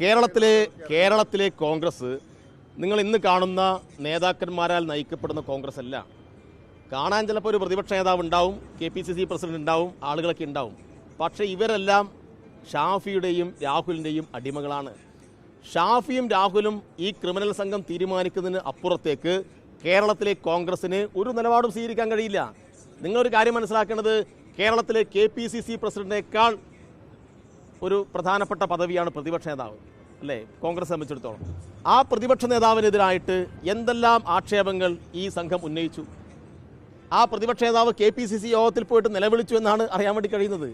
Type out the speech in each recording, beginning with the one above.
കേരളത്തിലെ കേരളത്തിലെ കോൺഗ്രസ് നിങ്ങൾ ഇന്ന് കാണുന്ന നേതാക്കന്മാരാൽ നയിക്കപ്പെടുന്ന കോൺഗ്രസ് അല്ല കാണാൻ ചിലപ്പോൾ ഒരു പ്രതിപക്ഷ നേതാവ് ഉണ്ടാവും K P C C president ഉണ്ടാവും ആളുകളൊക്കെ ഉണ്ടാവും. പക്ഷേ ഇവരെല്ലാം ഷാഫിയുടെയും രാഹുലിന്റെയും അടിമകളാണ്. ഷാഫിയും രാഹുലും ഈ ക്രിമിനൽ സംഘം തീരുമാനിക്കുന്നതിന് അപ്പുറത്തേക്ക് കേരളത്തിലെ കോൺഗ്രസിന് ഒരു നിലപാടും സ്വീകരിക്കാൻ കഴിയില്ല. നിങ്ങളൊരു കാര്യം മനസ്സിലാക്കേണ്ടത് കേരളത്തിലെ കെ പി സി സി പ്രസിഡന്റിനേക്കാൾ ഒരു പ്രധാനപ്പെട്ട പദവിയാണ് പ്രതിപക്ഷ നേതാവ് അല്ലേ? കോൺഗ്രസ് സംബന്ധിച്ചിടത്തോളം. ആ പ്രതിപക്ഷ നേതാവിനെതിരായിട്ട് എന്തെല്ലാം ആക്ഷേപങ്ങൾ ഈ സംഘം ഉന്നയിച്ചു? ആ പ്രതിപക്ഷ നേതാവ് കെ പി സി സി യോഗത്തിൽ പോയിട്ട് നിലവിളിച്ചു എന്നാണ് അറിയാൻ വേണ്ടി കഴിയുന്നത്.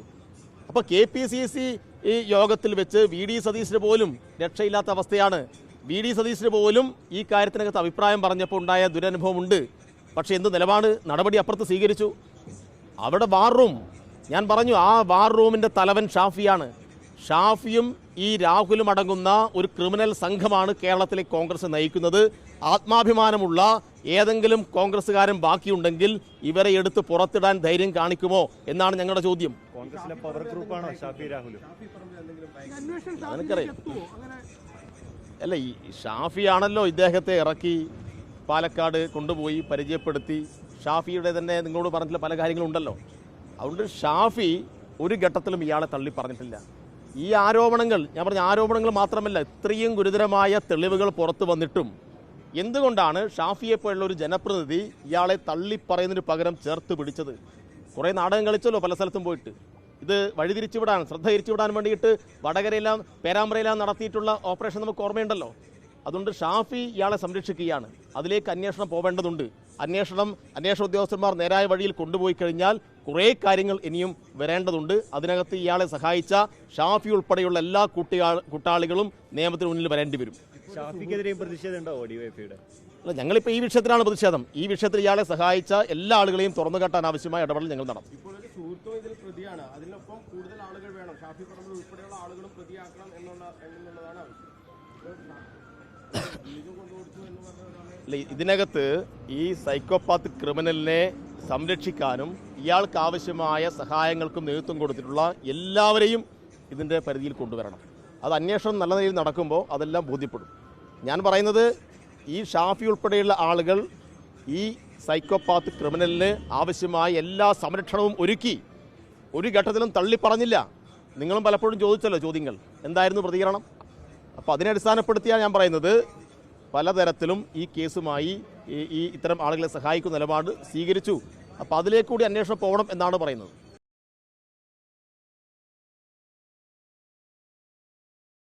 അപ്പോൾ കെ പി സി സി ഈ യോഗത്തിൽ വെച്ച് വി ഡി സതീശന് പോലും രക്ഷയില്ലാത്ത അവസ്ഥയാണ്. വി ഡി സതീശന് പോലും ഈ കാര്യത്തിനകത്ത് അഭിപ്രായം പറഞ്ഞപ്പോൾ ഉണ്ടായ ദുരനുഭവമുണ്ട്. പക്ഷേ എന്ത് നിലപാട് നടപടി അപ്പുറത്ത് സ്വീകരിച്ചു? അവിടെ വാർ റൂം. ഞാൻ പറഞ്ഞു ആ വാർ റൂമിന്റെ തലവൻ ഷാഫിയാണ്. ഷാഫിയും ഈ രാഹുലും അടങ്ങുന്ന ഒരു ക്രിമിനൽ സംഘമാണ് കേരളത്തിലെ കോൺഗ്രസ് നയിക്കുന്നത്. ആത്മാഭിമാനമുള്ള ഏതെങ്കിലും കോൺഗ്രസ്സുകാരൻ ബാക്കിയുണ്ടെങ്കിൽ ഇവരെ എടുത്ത് പുറത്തിടാൻ ധൈര്യം കാണിക്കുമോ എന്നാണ് ഞങ്ങളുടെ ചോദ്യം. കോൺഗ്രസിലെ പവർ ഗ്രൂപ്പാണോ ഷാഫി രാഹുൽ അല്ല ഈ ഷാഫിയാണല്ലോ ഇദ്ദേഹത്തെ ഇറക്കി പാലക്കാട് കൊണ്ടുപോയി പരിചയപ്പെടുത്തി. ഷാഫിയുടെ തന്നെ നിങ്ങളോട് പറഞ്ഞിട്ടുള്ള പല കാര്യങ്ങളും ഉണ്ടല്ലോ അതുകൊണ്ട് ഷാഫി ഒരു ഘട്ടത്തിലും ഇയാളെ തള്ളി പറഞ്ഞിട്ടില്ല ഈ ആരോപണങ്ങൾ ഞാൻ പറഞ്ഞ ആരോപണങ്ങൾ മാത്രമല്ല ഇത്രയും ഗുരുതരമായ തെളിവുകൾ പുറത്തു വന്നിട്ടും എന്തുകൊണ്ടാണ് ഷാഫിയെ പോലുള്ള ഒരു ജനപ്രതിനിധി ഇയാളെ തള്ളിപ്പറയുന്നതിന് പകരം ചേർത്ത് പിടിച്ചത്? കുറേ നാടകം കളിച്ചല്ലോ പല സ്ഥലത്തും പോയിട്ട്. ഇത് വഴിതിരിച്ചുവിടാൻ ശ്രദ്ധ തിരിച്ചുവിടാൻ വേണ്ടിയിട്ട് വടകരയെല്ലാം പേരാമ്പ്രയെല്ലാം നടത്തിയിട്ടുള്ള ഓപ്പറേഷൻ നമുക്ക് ഓർമ്മയുണ്ടല്ലോ. അതുകൊണ്ട് ഷാഫി ഇയാളെ സംരക്ഷിക്കുകയാണ്. അതിലേക്ക് അന്വേഷണം പോവേണ്ടതുണ്ട്. അന്വേഷണം അന്വേഷണ ഉദ്യോഗസ്ഥന്മാർ നേരായ വഴിയിൽ കൊണ്ടുപോയി കഴിഞ്ഞാൽ കുറേ കാര്യങ്ങൾ ഇനിയും വരേണ്ടതുണ്ട്. അതിനകത്ത് ഇയാളെ സഹായിച്ച ഷാഫി ഉൾപ്പെടെയുള്ള എല്ലാ കുട്ടിയാ കൂട്ടാളികളും നിയമത്തിന് മുന്നിൽ വരേണ്ടി വരും. അല്ല ഞങ്ങളിപ്പോൾ ഈ വിഷയത്തിലാണ് പ്രതിഷേധം. ഈ വിഷയത്തിൽ ഇയാളെ സഹായിച്ച എല്ലാ ആളുകളെയും തുറന്നു കാട്ടാൻ ആവശ്യമായ ഇടപെടൽ ഞങ്ങൾ നടത്തും. ഇതിനകത്ത് ഈ സൈക്കോപാത്ത് ക്രിമിനലിനെ സംരക്ഷിക്കാനും ഇയാൾക്ക് ആവശ്യമായ സഹായങ്ങൾക്കും നേതൃത്വം കൊടുത്തിട്ടുള്ള എല്ലാവരെയും ഇതിന്റെ പരിധിയിൽ കൊണ്ടുവരണം. അത് അന്വേഷണം നല്ല നിലയിൽ നടക്കുമ്പോൾ അതെല്ലാം ബോധ്യപ്പെടും. ഞാൻ പറയുന്നത് ഈ ഷാഫി ഉൾപ്പെടെയുള്ള ആളുകൾ ഈ സൈക്കോപാത്ത് ക്രിമിനലിന് ആവശ്യമായ എല്ലാ സംരക്ഷണവും ഒരുക്കി ഒരു ഘട്ടത്തിലും തള്ളിപ്പറഞ്ഞില്ല. നിങ്ങളും പലപ്പോഴും ചോദിച്ചല്ലോ ചോദ്യങ്ങൾ. എന്തായിരുന്നു പ്രതികരണം? അപ്പോൾ അതിനെ അടിസ്ഥാനപ്പെടുത്തിയാണ് ഞാൻ പറയുന്നത് പലതരത്തിലും ഈ കേസുമായി ഈ ഇത്തരം ആളുകളെ സഹായിക്കുന്ന നിലപാട് സ്വീകരിച്ചു. അപ്പോൾ അതിലേക്ക് കൂടി അന്വേഷണം പോകണം എന്നാണ് പറയുന്നത്.